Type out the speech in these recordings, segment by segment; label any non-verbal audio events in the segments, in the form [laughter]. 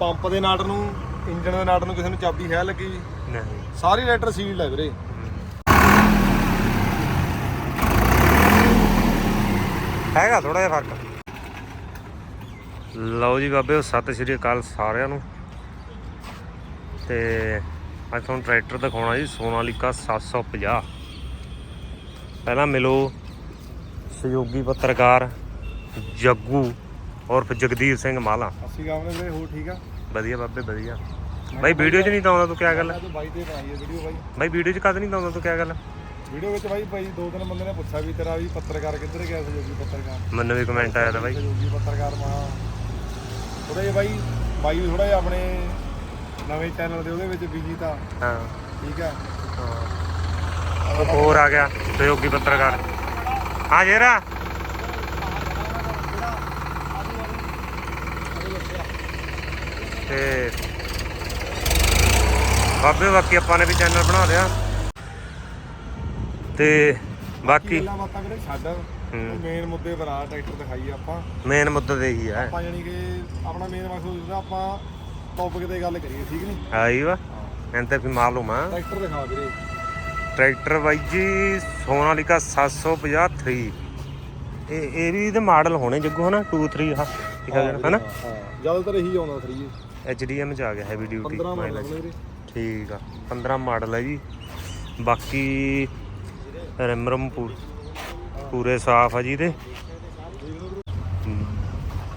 Pump ਦੇ ਨਾਟ ਨੂੰ engine ਦੇ ਨਾਟ ਨੂੰ ਕਿਸੇ ਨੂੰ ਚਾਬੀ ਹੈ ਲੱਗੀ? ਨਹੀਂ। ਸਾਰੀ ਲੈਟਰ ਸੀਲਡ ਹੈ ਵੀਰੇ। ਹੈਗਾ ਥੋੜਾ ਜਿਹਾ ਫ਼ਰਕ। ਲਓ ਜੀ ਬਾਬੇ ਸਤਿ ਸ਼੍ਰੀ ਅਕਾਲ ਸਾਰਿਆਂ ਨੂੰ। ਤੇ ਅੱਜ ਤੁਹਾਨੂੰ ਟਰੈਕਟਰ ਦਿਖਾਉਣਾ ਜੀ ਸੋਨਾਲੀਕਾ 750 ਪਹਿਲਾਂ ਮਿਲੋ ਸਹਿਯੋਗੀ ਪੱਤਰਕਾਰ ਜੱਗੂ। ਔਰ ਜਗਦੀਪ ਸਿੰਘ ਮਾਲਾ। ਅਸੀਂ ਗਾਵਨੇ ਵੀਰੇ ਹੋ ਠੀਕ ਆ? ਵਧੀਆ ਬਾਬੇ ਵਧੀਆ। ਬਾਈ ਵੀਡੀਓ 'ਚ ਨਹੀਂ ਤਾਂ ਆਉਂਦਾ ਤੂੰ ਕਿਆ ਗੱਲ? ਮੈਂ ਤਾਂ ਬਾਈ ਤੇ ਬਣਾਈ ਹੈ ਵੀਡੀਓ ਬਾਈ। ਬਾਈ ਵੀਡੀਓ 'ਚ ਕਦ ਨਹੀਂ ਤਾਂ ਆਉਂਦਾ ਤੂੰ ਕਿਆ ਗੱਲ? ਵੀਡੀਓ ਵਿੱਚ ਬਾਈ ਬਾਈ ਦੋ ਤਿੰਨ ਬੰਦੇ ਨੇ ਪੁੱਛਿਆ ਵੀ ਤੇਰਾ ਵੀ ਪੱਤਰਕਾਰ ਕਿੱਧਰ ਗਿਆ ਸਹਿਯੋਗੀ ਪੱਤਰਕਾਰ? ਮੈਨੂੰ ਵੀ ਕਮੈਂਟ ਆਇਆ ਤਾਂ ਬਾਈ। ਸਹਿਯੋਗੀ ਪੱਤਰਕਾਰ ਮਾ। ਥੋੜਾ ਜਿਹਾ ਬਾਈ ਬਾਈ ਵੀ ਥੋੜਾ ਜਿਹਾ ਆਪਣੇ ਨਵੇਂ ਚੈਨਲ ਦੇ ਉਹਦੇ ਵਿੱਚ ਬਿਜ਼ੀ ਤਾਂ। ਹਾਂ। ਠੀਕ ਆ? ਹੋਰ ਆ ਗਿਆ ਸਹਿਯੋਗੀ ਪੱਤਰਕਾਰ। ਹਾਂ ਜੇਰਾ। ਤੇ ਬਾਬੇ ਬਾਕੀ ਆਪਾਂ ਨੇ ਵੀ ਚੈਨਲ ਬਣਾ ਲਿਆ। ਤੇ ਬਾਕੀ ਗੱਲਾਂ ਬਾਤਾਂ ਹੂੰ। ਮੇਨ ਮੁੱਦੇ ਪਰ ਆ ਟਰੈਕਟਰ ਦਿਖਾਈ ਆਪਾਂ। ਮੇਨ ਮੁੱਦਾ ਤੇ ਇਹੀ ਹੈ ਆਪਾਂ ਜਾਨੀ ਕਿ ਆਪਣਾ ਮੇਨ ਮਕਸਦ ਜਿਹੜਾ ਆਪਾਂ ਟੌਪਿਕ ਤੇ ਗੱਲ ਕਰੀਏ ਠੀਕ ਨਹੀਂ? ਆਈ ਵਾ। ਐਂ ਤੇ ਵੀ ਮਾਲੂਮ ਆ। ਟਰੈਕਟਰ ਦਿਖਾ ਵੀਰੇ। ਟਰੈਕਟਰ ਬਾਈ ਜੀ ਸੋਨਾਲੀਕਾ 753 ਇਹ ਇਹ ਵੀ ਇਹਦੇ ਮਾਡਲ ਹੋਣੇ ਜੱਗੂ ਹਨਾ? 2 3 ਆ ਲਿਖਿਆ ਗਿਆ ਹਨਾ? ਹਾਂ ਜ਼ਿਆਦਾਤਰ ਇਹੀ ਆਉਂਦਾ 3 ਐਚਡੀਐਮ ਚ ਆ ਗਿਆ ਹੈਵੀ ਡਿਊਟੀ 15 ਮਾਡਲ ਵੀਰੇ। ਠੀਕ ਆ 15 ਮਾਡਲ ਹੈ ਜੀ। ਬਾਕੀ ਰਿਮ ਰਮ ਪੂਰੇ ਸਾਫ਼ ਆ ਜੀ ਤੇ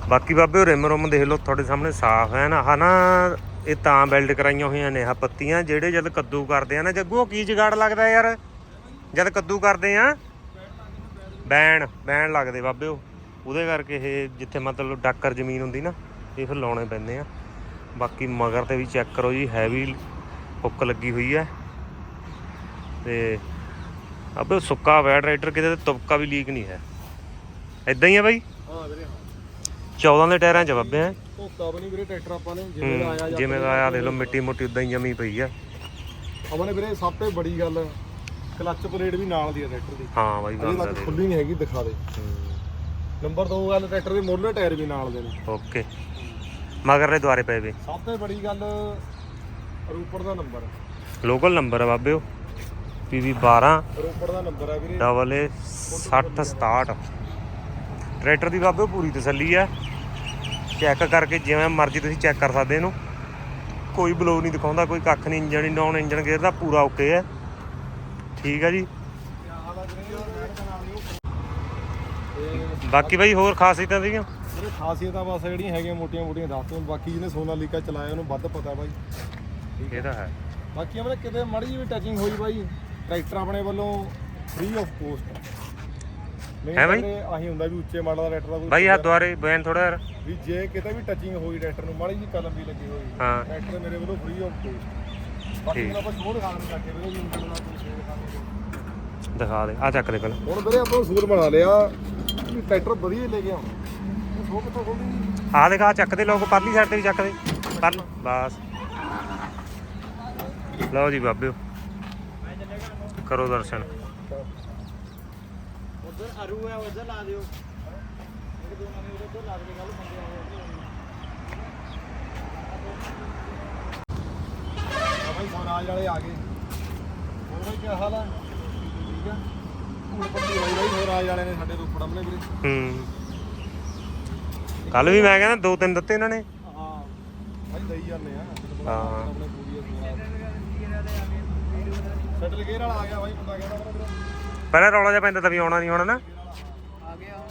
ਬਾਕੀ ਬਾਬੇ ਰਿਮ ਰਮ ਦੇਖ ਲਓ ਤੁਹਾਡੇ ਸਾਹਮਣੇ ਸਾਫ਼ ਹੈ ਨਾ। ਆਹ ਨਾ ਇਹ ਤਾਂ ਬਿਲਡ ਕਰਾਈਆਂ ਹੋਈਆਂ ਨੇ ਆਹ ਪੱਤੀਆਂ ਜਿਹੜੇ ਜਦ ਕੱਦੂ ਕਰਦੇ ਆ ਨਾ। ਜੱਗੂ ਕੀ ਜਗਾੜ ਲੱਗਦਾ ਯਾਰ? ਜਦ ਕੱਦੂ ਕਰਦੇ ਆ ਬੈਣ ਬੈਣ ਲੱਗਦੇ ਬਾਬੇ ਉਹ। ਉਹਦੇ ਕਰਕੇ ਇਹ ਜਿੱਥੇ ਮਤਲਬ ਡਾਕਰ ਜ਼ਮੀਨ ਹੁੰਦੀ ਨਾ ਇਹ ਫਿਰ ਲਾਉਣੇ ਪੈਂਦੇ ਆ। ਬਾਕੀ ਮਗਰ ਤੇ ਵੀ ਚੈੱਕ ਕਰੋ ਜੀ ਹੈਵੀ ਹੁੱਕ ਲੱਗੀ ਹੋਈ ਹੈ। ਤੇ ਅਬੇ ਸੁੱਕਾ ਵੈਡ ਰਾਈਡਰ ਕਿਤੇ ਤੇ ਤੁਪਕਾ ਵੀ ਲੀਕ ਨਹੀਂ ਹੈ। ਇਦਾਂ ਹੀ ਆ ਬਾਈ? ਹਾਂ ਵੀਰੇ ਹਾਂ। 14 ਦੇ ਟਾਇਰਾਂ 'ਚ ਬੱਬੇ ਹੈ। ਧੋਤਾ ਬਣੀ ਵੀਰੇ ਟਰੈਕਟਰ ਆਪਾਂ ਨੇ ਜਿਵੇਂ ਦਾ ਆਇਆ ਜਿਵੇਂ ਦਾ ਆਇਆ ਦੇਖ ਲਓ ਮਿੱਟੀ ਮੁੱਟੀ ਉਦਾਂ ਹੀ ਜਮੀ ਪਈ ਹੈ ਆਪਾਂ ਨੇ ਵੀਰੇ ਸਭ ਤੋਂ ਬੜੀ ਗੱਲ ਕਲੱਚ ਪਲੇਟ ਵੀ ਨਾਲ ਦੀ ਹੈ ਟਰੈਕਟਰ ਦੀ। ਹਾਂ ਬਾਈ ਗੱਲ ਤੱਕ ਦੇ ਖੁੱਲੀ ਨਹੀਂ ਹੈਗੀ ਦਿਖਾ ਦੇ। ਨੰਬਰ 2 ਗੱਲ ਟਰੈਕਟਰ ਦੇ ਮੋਢਲੇ ਟਾਇਰ ਵੀ ਨਾਲ ਦੇ ਨੇ। ਓਕੇ। ਮਗਰ ਦੇ ਦੁਆਰੇ ਪਏ ਵੇ। ਸਭ ਤੋਂ ਬੜੀ ਗੱਲ ਰੂਪੜ ਦਾ ਨੰਬਰ ਲੋਕਲ ਨੰਬਰ ਹੈ ਬਾਬੇ ਉਹ। ਪੀਵੀ 12 ਰੂਪੜ ਦਾ ਨੰਬਰ ਹੈ ਵੀਰੇ। ਡਬਲ ਏ 60 67 ਟਰੈਕਟਰ ਦੀ ਬਾਬੇ ਪੂਰੀ ਤਸੱਲੀ ਹੈ ਚੈੱਕ ਕਰਕੇ ਜਿਵੇਂ ਮਰਜ਼ੀ ਤੁਸੀਂ ਚੈੱਕ ਕਰ ਸਕਦੇ ਇਹਨੂੰ। ਕੋਈ ਬਲੋ ਨਹੀਂ ਦਿਖਾਉਂਦਾ ਕੋਈ ਕੱਖ ਨਹੀਂ ਇੰਜਣ ਨਹੀਂ ਨੌਨ ਇੰਜਣ ਗੇਅਰ ਦਾ ਪੂਰਾ ਓਕੇ ਹੈ ਠੀਕ ਹੈ ਜੀ। ਬਾਕੀ ਬਾਈ ਹੋਰ ਖਾਸੀਅਤਾਂ ਸੀਗੀਆਂ? ਜਿਹੜੇ ਖਾਸੀਅਤਾਂ ਬਸ ਜਿਹੜੀਆਂ ਹੈਗੀਆਂ ਮੋਟੀਆਂ ਮੋਟੀਆਂ ਦੱਸ ਦਿਓ ਬਾਕੀ ਜਿਹਨੇ ਸੋਨਾਲੀਕਾ ਚਲਾਇਆ ਉਹਨੂੰ ਵੱਧ ਪਤਾ ਬਾਈ। ਇਹ ਤਾਂ ਹੈ। ਬਾਕੀ ਆਪਣੇ ਕਿਤੇ ਮਾੜੀ ਵੀ ਟੱਚਿੰਗ ਹੋਈ ਬਾਈ ਟਰੈਕਟਰ ਆਪਣੇ ਵੱਲੋਂ ਫ੍ਰੀ ਆਫ ਕੋਸਟ ਹੈ ਬਾਈ? ਆਹੀ ਹੁੰਦਾ ਵੀ ਉੱਚੇ ਮਾਡਲ ਦਾ ਟਰੈਕਟਰ ਦਾ ਬਾਈ ਆ ਦੁਆਰੇ ਬੈਨ ਥੋੜਾ ਯਾਰ ਵੀ ਜੇ ਕਿਤੇ ਵੀ ਟੱਚਿੰਗ ਹੋਈ ਟਰੈਕਟਰ ਨੂੰ ਮਾੜੀ ਜਿਹੀ ਕਲਮ ਵੀ ਲੱਗੀ ਹੋਈ। ਹਾਂ। ਟਰੈਕਟਰ ਮੇਰੇ ਵੱਲੋਂ ਫ੍ਰੀ ਆਫ ਕੋਸਟ ਬਾਕੀ ਆਪਾਂ ਸ਼ੋਰ ਖਾਣ ਨੂੰ ਲੱਗੇ ਵੀਰੇ ਸ਼ੋਰ ਖਾਣ ਦਿਖਾ ਦੇ ਆ ਚੱਕ ਦੇ ਪਹਿਲਾਂ ਹੁਣ ਵੀਰੇ ਆਪਾਂ ਸੂਰ ਬਣਾ ਲਿਆ ਟਰੈਕਟਰ ਵਧੀਆ ਲੈ ਕੇ ਆਉਣਾ। ਉਹ ਕਿੱਥੋਂ ਖੋਲਦੀ ਆ ਦਿਖਾ ਚੱਕ ਦੇ ਲੋਕ ਪਰਲੀ ਸਾਈਡ ਤੇ ਵੀ ਚੱਕ ਦੇ। ਪਰ ਬਸ। ਲਓ ਜੀ ਬਾਬਿਓ ਕਰੋ ਦਰਸ਼ਨ। ਉਧਰ ਅਰੂ ਹੈ ਉਧਰ ਲਾ ਦਿਓ। ਉਧਰ ਲਾ ਗੱਲ ਬੰਦੇ ਆ। ਭਾਈ ਵਾਲੇ ਆ ਗਏ। ਹੋਰ ਭਾਈ ਕੀ ਹਾਲ ਆ? ਠੀਕ ਆ? ਹੁਣ ਪੱਤੀ ਹੋਈ ਭਾਈ ਸਵਰਾਜ ਵਾਲੇ ਨੇ ਸਾਡੇ ਰੋਪੜ ਅਮਲੇ ਵੀਰੇ। ਹੂੰ। ਕੱਲ ਵੀ ਮੈਂ ਕਹਿੰਦਾ ਦੋ ਤਿੰਨ ਦਿੱਤੇ ਇਹਨਾਂ ਨੇ। ਹਾਂ। ਭਾਈ ਲਈ ਜਾਂਦੇ ਆ। ਹਾਂ। ਆਪਣੇ ਪੂਰੀ ਸੈਟਲ ਗੇਅਰ ਵਾਲਾ ਆ ਗਿਆ ਭਾਈ ਮੁੰਡਾ ਕਹਿੰਦਾ ਮੇਰਾ ਵੀਰੇ? ਪਹਿਲਾਂ ਰੌਲਾ ਜਿਹਾ ਪੈਂਦਾ ਤਾਂ ਵੀ ਆਉਣਾ ਨਹੀਂ ਹੋਣਾ ਨਾ। ਆ ਗਿਆ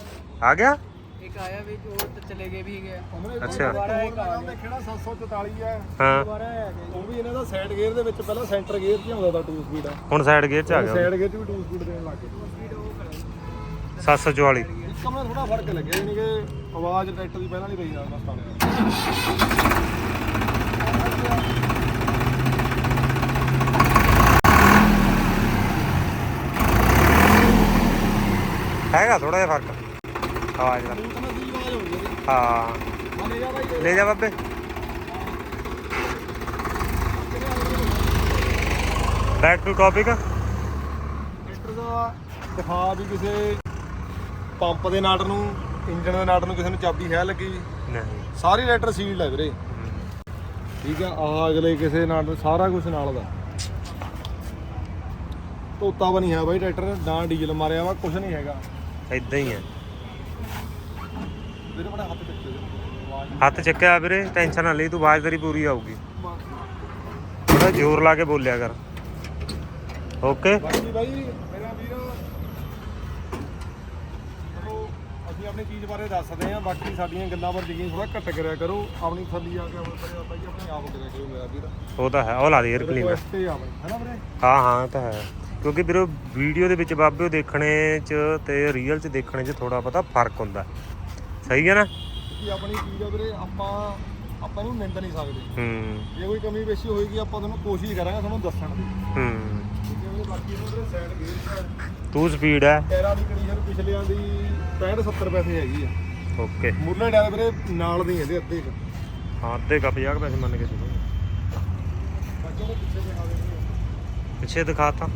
ਆ ਗਿਆ? ਇੱਕ ਆਇਆ ਵਿੱਚ ਉਹ ਤੇ ਚਲੇ ਗਏ ਵੀ ਗਏ ਉਹਨੇ ਅੱਛਾ। ਦੁਬਾਰਾ ਇੱਕ ਆ ਗਿਆ ਕਿਹੜਾ 744 ਹੈ। ਹਾਂ ਦੁਬਾਰਾ ਆ ਗਿਆ ਉਹ ਵੀ ਇਹਨਾਂ ਦਾ ਸਾਈਡ ਗੇਅਰ ਦੇ ਵਿੱਚ ਪਹਿਲਾਂ ਸੈਂਟਰ ਗੇਅਰ 'ਚ ਹੀ ਆਉਂਦਾ ਤਾਂ 2 ਸਪੀਡ ਆ। ਹੁਣ ਸਾਈਡ ਗੇਅਰ 'ਚ ਆ ਗਿਆ। ਸਾਈਡ ਗੇਅਰ 'ਚ ਵੀ 2 ਸਪੀਡ ਦੇਣ ਲੱਗ ਗਏ। 744 ਇੱਕ ਕਮਰਾ ਥੋੜਾ ਫ਼ਰਕ ਲੱਗਿਆ ਯਾਨੀ ਕਿ ਆਵਾਜ਼ ਟਰੈਕਟਰ ਦੀ ਪਹਿਲਾਂ ਨਹੀਂ ਪਈ ਜਾਂਦਾ ਸਟਾਰਟ। ਹੈਗਾ ਥੋੜਾ ਜਿਹਾ ਫ਼ਰਕ। ਆਵਾਜ਼ ਦਾ। ਹੋ। ਲੈ ਜਾ ਬਾਬੇ। ਬੈਕ ਟੂ ਟਾਪਿਕ ਟਰੈਕਟਰ ਦਾ ਦਿਖਾ ਵੀ ਕਿਸੇ ਪੰਪ ਦੇ ਨਾਟ ਨੂੰ ਇੰਜਨ ਦੇ ਨਾਟ ਨੂੰ ਕਿਸੇ ਨੂੰ ਚਾਬੀ ਹੈ ਲੱਗੀ ਨਹੀਂ। ਸਾਰੀ ਲੈਟਰ ਸੀਲਡ ਹੈ ਵੀਰੇ ਠੀਕ ਆ ਆਹ ਅਗਲੇ ਕਿਸੇ ਨਾਲ ਸਾਰਾ ਕੁਝ ਨਾਲ ਦਾ। ਤੋਤਾ ਨਹੀਂ ਹੈ ਬਾਈ ਟਰੈਕਟਰ ਨਾ ਡੀਜ਼ਲ ਮਾਰਿਆ ਵਾ ਕੁਝ ਨਹੀਂ ਹੈਗਾ। ਇਦਾਂ ਹੀ ਹੈ ਵੀਰੇ ਬੜਾ ਹੱਥ ਚੱਕੇ ਆਵਾਜ਼ ਹੱਥ ਚੱਕਿਆ ਵੀਰੇ ਟੈਨਸ਼ਨ ਨਾ ਲਈ ਤੂੰ ਆਵਾਜ਼ ਤੇਰੀ ਪੂਰੀ ਆਊਗੀ। ਥੋੜਾ ਜ਼ੋਰ ਲਾ ਕੇ ਬੋਲਿਆ ਕਰ। ਓਕੇ। ਬਾਈ ਮੇਰਾ ਵੀਰ ਚਲੋ ਅਸੀਂ ਆਪਣੀ ਚੀਜ਼ ਬਾਰੇ ਦੱਸਦੇ ਆ ਬਾਕੀ ਸਾਡੀਆਂ ਗੱਲਾਂ ਪਰ ਯਕੀਨ ਥੋੜਾ ਘੱਟ ਕਰਿਆ ਕਰੋ। ਆਪਣੀ ਥੱਲੀ ਆ ਕੇ ਆਪਣੇ ਬਾਈ ਆਪਣੇ ਆਪ ਕਰਿਆ ਕਰੋ ਮੇਰਾ ਵੀਰ। ਉਹ ਤਾਂ ਹੈ ਉਹ ਲਾ ਦੇ 에ਅਰ ਕਲੀਨਰ ਰਿਕੁਐਸਟ ਹੀ ਹੈਨਾ ਵੀਰੇ? ਹਾਂ ਹਾਂ ਤਾਂ ਹੈ। ਕਿਉਂਕਿ ਵੀਰੇ ਵੀਡੀਓ ਦੇ ਵਿੱਚ ਬਾਬੇ ਉਹ ਦੇਖਣੇ ਚ ਤੇ ਰੀਅਲ ਚ ਦੇਖਣੇ ਚ ਥੋੜਾ ਪਤਾ ਫ਼ਰਕ ਹੁੰਦਾ। ਸਹੀ ਹੈ ਨਾ? ਕਿ ਆਪਣੀ ਚੀਜ਼ ਆ ਵੀਰੇ ਆਪਾਂ ਆਪਾਂ ਨੂੰ ਨਿੰਦ ਨਹੀਂ ਸਕਦੇ। ਹੂੰ। ਜੇ ਕੋਈ ਕਮੀ ਪੇਸ਼ੀ ਹੋਏਗੀ ਆਪਾਂ ਤੁਹਾਨੂੰ ਕੋਸ਼ਿਸ਼ ਕਰਾਂਗੇ ਤੁਹਾਨੂੰ ਦੱਸਣ ਦੀ। ਹੂੰ। ਠੀਕ ਹੈ ਵੀਰੇ ਬਾਕੀ ਇਹਨਾਂ ਦੇ ਸਾਈਡ ਗੇਅਰ ਤੂੰ ਸਪੀਡ ਹੈ। ਟਾਇਰਾਂ ਦੀ ਕੰਡੀਸ਼ਨ ਪਿਛਲਿਆਂ ਦੀ 65 70 ਪੈਸੇ ਹੈਗੀ ਆ। ਓਕੇ। ਮੁਰਲੇ ਟਾਇਰ ਵੀਰੇ ਨਾਲ ਦੇ ਇਹਦੇ ਅੱਧੇ ਕੁ। ਹਾਂ ਅੱਧੇ ਕਾ 50 ਕੁ ਪੈਸੇ ਮੰਨ ਕੇ ਚਲੋ। ਬਾਕੀ ਉਹਦੇ ਪਿੱਛੇ ਦਿਖਾ ਦੇਣੀ ਪਿੱਛੇ ਦਿਖਾਤਾ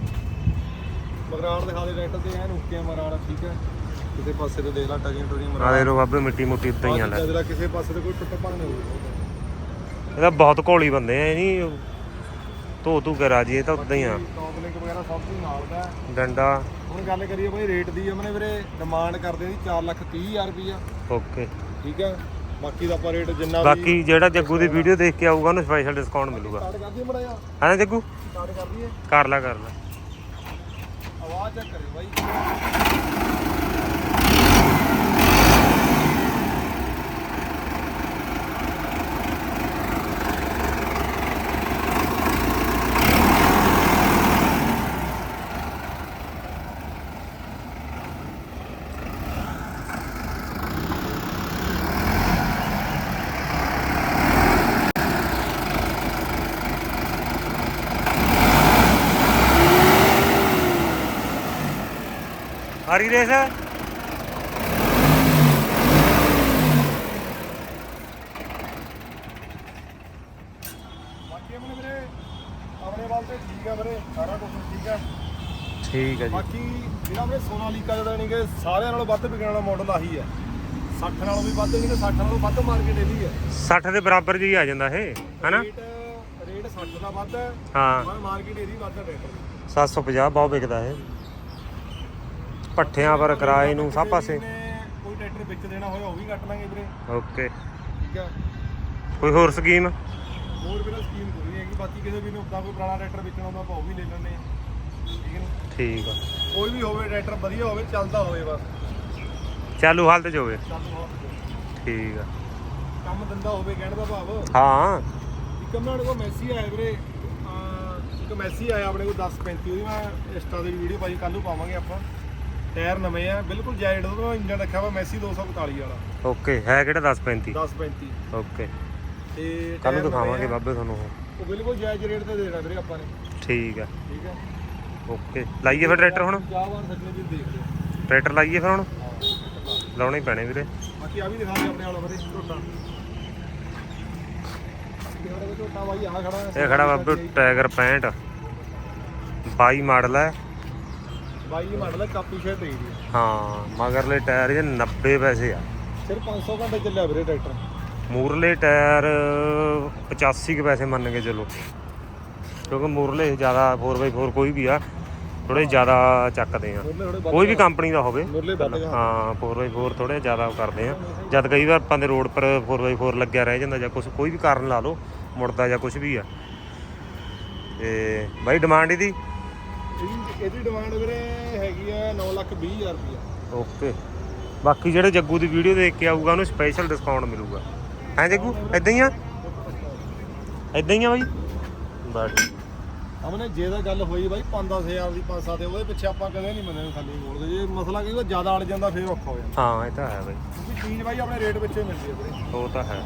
ਮਗਰਾੜ ਦਿਖਾ ਦੇ ਤੇ ਐਨ ਓਕੇ ਆ ਮਗਰਾੜ ਠੀਕ ਹੈ ਕਿਸੇ ਪਾਸੇ ਤੇ ਦੇਖ ਲਾ ਟਰੀਆਂ ਟਰੀਆਂ ਮਗਰਾੜ। ਦੇ ਲੋ ਬਾਬੇ ਮਿੱਟੀ ਮੁੱਟੀ ਉਦਾਂ ਹੀ ਆ ਲੈ। ਜਿਹੜਾ ਕਿਸੇ ਪਾਸੇ ਤੇ ਕੋਈ ਟੁੱਟ ਭੰਨ ਨਹੀਂ ਹੋਊਗਾ ਇਹਦਾ ਬਹੁਤ ਘੋਲੀ ਬੰਦੇ ਆ ਇਹ ਨਹੀਂ ਧੋ ਧੂ ਕੇ ਰਾਜੀ ਇਹ ਤਾਂ ਉਦਾਂ ਹੀ ਆ। ਟੌਪ ਲਿੰਕ ਵਗੈਰਾ ਸਭ ਕੁਝ ਨਾਲ ਦਾ। ਹੈ। ਡੰਡਾ। ਹੁਣ ਗੱਲ ਕਰੀਏ ਬਈ ਰੇਟ ਦੀ ਅਮਨੇ ਵੀਰੇ ਡਿਮਾਂਡ ਕਰਦੇ ਸੀ 4 ਲੱਖ 30 ਹਜ਼ਾਰ ਰੁਪਈਆ। ਓਕੇ। ਠੀਕ ਹੈ ਬਾਕੀ ਦਾ ਆਪਾਂ ਰੇਟ ਜਿੰਨਾ ਵੀ ਬਾਕੀ ਜਿਹੜਾ ਜੱਗੂ ਦੀ ਵੀਡੀਓ ਦੇਖ ਕੇ ਆਊਗਾ ਉਹਨੂੰ ਸਪੈਸ਼ਲ ਡਿਸਕਾਊਂਟ ਮਿਲੂਗਾ। ਸਟਾਰਟ ਕਰ ਦਈਏ ਮੜਾ ਯਾਰ ਹਾਂ ਜੱਗੂ? ਸਟਾਰਟ ਕਰ ਦਈਏ। ਕਰ ਲੈ ਕਰ ਲੈ। ਆਵਾਜ਼ ਚੈੱਕ ਕਰੇ ਬਾਈ। ਹਰੀ ਰੇਸ ਬਾਕੀ ਆਪਣੇ ਵੀਰੇ ਆਪਣੇ ਵੱਲ ਤੇ ਠੀਕ ਆ ਵੀਰੇ ਸਾਰਾ ਕੁਝ ਠੀਕ ਆ ਠੀਕ ਹੈ ਜੀ। ਬਾਕੀ ਜਿਹੜਾ ਆਪਣੇ ਸੋਨਾਲੀਕਾ ਜਿਹੜਾ ਨਹੀਂ ਕਿ ਸਾਰਿਆਂ ਨਾਲੋਂ ਵੱਧ ਵਿਕਣ ਵਾਲਾ ਮਾਡਲ ਆਹੀ ਹੈ। 60 ਨਾਲੋਂ ਵੀ ਵੱਧ ਨਹੀਂ ਕਿ 60 ਨਾਲੋਂ ਵੱਧ ਮਾਰਕੀਟ ਇਹਦੀ ਹੈ। 60 ਦੇ ਬਰਾਬਰ ਜੀ ਆ ਜਾਂਦਾ ਇਹ ਹਨਾ? ਰੇਟ ਰੇਟ 60 ਦਾ ਵੱਧ ਹੈ। ਹਾਂ। ਪਰ ਮਾਰਕੀਟ ਇਹਦੀ ਵੱਧ ਹੈ। ਰੇਟ 750 ਬਹੁਤ ਵਿਕਦਾ ਇਹ। ਪੱਠਿਆਂ ਪਰ ਕਿਰਾਏ ਨੂੰ ਸਭ ਪਾਸੇ। ਕੋਈ ਟਰੈਕਟਰ ਵਿੱਚ ਦੇਣਾ ਹੋਇਆ ਉਹ ਵੀ ਕੱਟ ਲਾਂਗੇ ਵੀਰੇ। ਓਕੇ। ਠੀਕ ਆ। ਕੋਈ ਹੋਰ ਸਕੀਮ? ਹੋਰ ਵੀਰੇ ਸਕੀਮ ਕੋਈ ਨਹੀਂ ਹੈਗੀ ਬਾਕੀ ਕਿਸੇ ਵੀ ਨੂੰ ਉਦਾਂ ਕੋਈ ਪੁਰਾਣਾ ਟਰੈਕਟਰ ਵੇਚਣਾ ਹੁੰਦਾ ਆਪਾਂ ਉਹ ਵੀ ਲੈ ਆ ਠੀਕ ਹੈ? ਠੀਕ ਆ। ਕੋਈ ਵੀ ਹੋਵੇ ਟਰੈਕਟਰ ਵਧੀਆ ਹੋਵੇ ਚੱਲਦਾ ਹੋਵੇ ਬਸ। ਚਾਲੂ ਹਾਲਤ ਚ ਹੋਵੇ ਠੀਕ ਆ। ਕੰਮ ਦਿੰਦਾ ਹੋਵੇ ਕਹਿਣ ਦਾ ਭਾਵ। ਹਾਂ। ਇੱਕ ਆਪਣੇ ਕੋਲ ਮੈਸੀ ਆਇਆ ਵੀਰੇ। ਅਹ ਇੱਕ ਮੈਸੀ ਆਇਆ ਆਪਣੇ ਕੋਲ 10 35 ਉਹਦੀ ਮੈਂ ਇੰਸਟਾ ਦੀ ਵੀਡੀਓ ਪਾਈ ਕੱਲ ਨੂੰ ਪਾਵਾਂਗੇ ਆਪਾਂ। ਟਾਇਰ ਨਵੇਂ ਆ ਬਿਲਕੁਲ ਜੈਡ ਉਹਦਾ ਇੰਜਨ ਰੱਖਿਆ ਵਾ ਮੈਸੀ 245 ਵਾਲਾ। ਓਕੇ ਹੈ ਕਿਹੜਾ 1035 10 35 ਓਕੇ। ਤੇ ਕੱਲ ਨੂੰ ਦਿਖਾਵਾਂਗੇ ਆ। ਬਾਬੇ ਤੁਹਾਨੂੰ ਉਹ। ਬਿਲਕੁਲ ਜਾਇਜ਼ ਰੇਟ ਤੇ ਦੇਣਾ ਵੀਰੇ ਆਪਾਂ ਨੇ। ਠੀਕ ਆ। ਠੀਕ ਹੈ ਓਕੇ। ਲਾਈਏ ਫਿਰ ਟਰੈਕਟਰ ਹੁਣ? ਜਾਵਾਨ ਸੱਜਣੇ ਵੀ ਦੇਖ ਲਿਓ। ਟਰੈਕਟਰ ਲਾਈਏ ਫਿਰ ਹੁਣ? ਲਾਉਣੇ ਹੀ ਪੈਣੇ ਵੀਰੇ। ਬਾਕੀ ਆ ਵੀ ਦਿਖਾ ਦੇ ਆਪਣੇ ਵਾਲਾ ਵੀਰੇ ਝੋਟਾ ਦਾ ਆ ਇਹ ਖੜਾ ਬਾਬੇ ਟਾਈਗਰ 65 22 ਮਾਡਲ ਹੈ ਬਾਈ ਮਾਡਲ ਹੈ ਕਾਪੀ ਸ਼ੇਡ ਦੇ ਦੀ ਹਾਂ ਮਗਰਲੇ ਟਾਇਰ ਇਹ 90 ਪੈਸੇ ਆ। ਸਿਰਫ 500 ਘੰਟੇ ਚੱਲਿਆ ਵੀਰੇ ਟਰੈਕਟਰ। ਮੂਰਲੇ ਟਾਇਰ 85 ਕੁ ਪੈਸੇ ਮੰਨ ਕੇ ਚਲੋ। ਕਿਉਂਕਿ ਮੂਰਲੇ ਜ਼ਿਆਦਾ 4x4 ਕੋਈ ਵੀ ਆ ਥੋੜੇ ਜ਼ਿਆਦਾ ਚੱਕਦੇ ਆ। ਮੁਰਲੇ ਥੋੜੇ ਕੋਈ ਵੀ ਕੰਪਨੀ ਦਾ ਹੋਵੇ। ਮੁਰਲੇ ਵੱਧ ਗਏ ਹਾਂ 4x4 ਥੋੜੇ ਜ਼ਿਆਦਾ ਕਰਦੇ ਆ। ਜਦ ਕਈ ਵਾਰ ਆਪਾਂ ਦੇ ਰੋਡ ਪਰ 4x4 ਲੱਗਿਆ ਰਹਿ ਜਾਂਦਾ ਜਾਂ ਕੁਝ ਕੋਈ ਵੀ ਕਾਰਨ ਲਾ ਲਓ ਮੁੜਦਾ ਜਾਂ ਕੁਝ ਵੀ ਆ। ਤੇ ਬਾਈ ਡਿਮਾਂਡ ਇਹਦੀ? ਇਹਦੀ ਇਹਦੀ ਡਿਮਾਂਡ ਵੀਰੇ ਹੈਗੀ ਆ 9 ਲੱਖ 20 ਹਜ਼ਾਰ ਰੁਪਇਆ ਓਕੇ ਬਾਕੀ ਜਿਹੜੇ ਜੱਗੂ ਦੀ ਵੀਡੀਓ ਦੇਖ ਕੇ ਆਊਗਾ ਉਹਨੂੰ ਸਪੈਸ਼ਲ ਡਿਸਕਾਊਂਟ ਮਿਲੂਗਾ। ਹੈਂ ਜੱਗੂ? ਇਦਾਂ ਹੀ ਆ? ਇਦਾਂ ਹੀ ਆ ਬਾਈ? ਬਸ। ਅਮਨੇ ਜੇ ਤਾਂ ਗੱਲ ਹੋਈ ਬਾਈ 5-10000 ਦੀ 5-7 ਦੇ ਉਹਦੇ ਪਿੱਛੇ ਆਪਾਂ ਕਦੇ ਨਹੀਂ ਮੰਨੇ ਖਾਲੀ ਬੋਲਦੇ ਜੇ ਮਸਲਾ ਵਾਰ ਜ਼ਿਆਦਾ ਅੜ ਜਾਂਦਾ ਫੇਰ ਔਖਾ ਹੋ ਜਾਂਦਾ। ਹਾਂ ਇਹ ਤਾਂ ਹੈ ਬਾਈ। ਕਿਉਂਕਿ ਚੀਜ਼ ਬਾਈ ਆਪਣੇ ਰੇਟ ਪਿੱਛੇ ਮਿਲਦੀ ਹੈ ਵੀਰੇ। ਉਹ ਤਾਂ ਹੈ।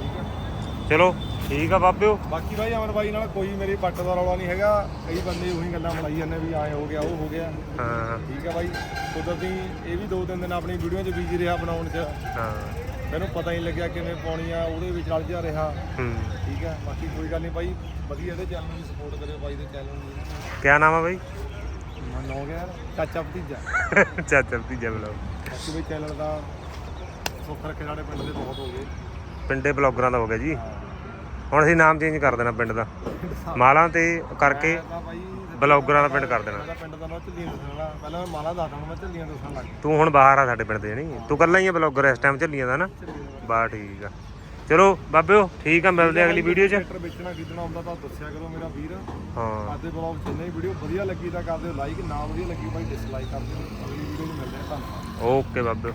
ਚਲੋ। ਠੀਕ ਆ ਬਾਬਿਓ। ਬਾਕੀ ਬਾਈ ਅਮਰ ਬਾਈ ਨਾਲ ਕੋਈ ਮੇਰੀ ਪੱਟ ਦਾ ਰੌਲਾ ਨਹੀਂ ਹੈਗਾ। ਕਈ ਬੰਦੇ ਉਹੀ ਗੱਲਾਂ ਬਣਾਈ ਜਾਂਦੇ ਵੀ ਆਏ ਹੋ ਗਿਆ ਉਹ ਹੋ ਗਿਆ। ਹਾਂ। ਠੀਕ ਹੈ ਬਾਈ। ਕੁਦਰਤੀ ਇਹ ਵੀ ਦੋ ਤਿੰਨ ਦਿਨ ਆਪਣੀ ਵੀਡੀਓ 'ਚ ਬੀਜੀ ਰਿਹਾ ਬਣਾਉਣ 'ਚ। ਹਾਂ। ਮੈਨੂੰ ਪਤਾ ਹੀ ਲੱਗਿਆ ਕਿਵੇਂ ਪਾਉਣੀ ਆ ਉਹਦੇ ਵਿੱਚ ਰਲ ਜਾ ਰਿਹਾ। ਹੂੰ। ਠੀਕ ਹੈ ਬਾਕੀ ਕੋਈ ਗੱਲ ਨਹੀਂ ਬਾਈ। ਵਧੀਆ ਇਹਦੇ ਚੈਨਲ ਨੂੰ ਸਪੋਰਟ ਕਰਿਓ ਬਾਈ ਦੇ ਚੈਨਲ ਨੂੰ। ਕਿਆ ਨਾਮ ਆ ਬਾਈ? ਮਨ ਹੋ ਗਿਆ ਚਾਚਾ ਭਤੀਜਾ। [laughs] ਚਾਚਾ ਤੀਜਾ ਬਲੌਗ। ਬਾਕੀ ਬਈ ਚੈਨਲ ਦਾ ਸੁੱਖ ਰੱਖੇ ਸਾਡੇ ਪਿੰਡ ਦੇ ਬਹੁਤ ਹੋ ਗਏ। ਪਿੰਡੇ ਬਲੌਗਰਾਂ ਦਾ ਹੋ ਗਿਆ ਜੀ। ਹੁਣ ਅਸੀਂ ਨਾਮ ਚੇਂਜ ਕਰ ਦੇਣਾ ਪਿੰਡ ਦਾ। ਮਾਲਾਂ ਤੇ ਕਰਕੇ ਬਲੌਗਰਾਂ ਦਾ ਪਿੰਡ ਕਰ ਦੇਣਾ। ਮੇਰਾ ਪਿੰਡ ਦਾ ਨਾਮ ਝੱਲੀਆਂ ਦੱਸਣਾ ਪਹਿਲਾਂ ਮੈਂ ਮਾਲਾ ਦੱਸਣਾ ਮੈਂ ਝੱਲੀਆਂ ਦੱਸਣ ਲੱਗ ਗਿਆ। ਤੂੰ ਹੁਣ ਬਾਹਰ ਆ ਸਾਡੇ ਪਿੰਡ ਦੇ ਨਹੀਂ? ਤੂੰ ਕੱਲਾ ਹੀ ਆ ਬਲੌਗਰ ਇਸ ਟਾਈਮ ਚੱਲੀਆਂ ਦਾ ਨਾ? ਬਾ ਠੀਕ ਆ। ਚਲੋ ਬਾਬਿਓ ਠੀਕ ਆ ਮਿਲਦੇ ਆ ਅਗਲੀ ਵੀਡੀਓ 'ਚ। ਟਰੈਕਟਰ ਵੇਚਣਾ ਖਰੀਦਣਾ ਹੁੰਦਾ ਤਾਂ ਦੱਸਿਆ ਕਰੋ ਮੇਰਾ ਵੀਰ। ਹਾਂ। ਅੱਜ ਦੇ ਬਲੌਗ ਚ ਇੰਨੀ ਵੀਡੀਓ ਵਧੀਆ ਲੱਗੀ ਤਾਂ ਕਰ ਦਿਓ ਲਾਈਕ ਨਾ ਵਧੀਆ ਲੱਗੀ ਬਾਈ ਡਿਸਲਾਈਕ ਕਰ ਦਿਓ। ਅਗਲੀ ਵੀਡੀਓ ਨੂੰ ਮਿਲਦੇ ਹਾਂ ਧੰਨਵਾਦ। ਓਕੇ ਬਾਬਿਓ।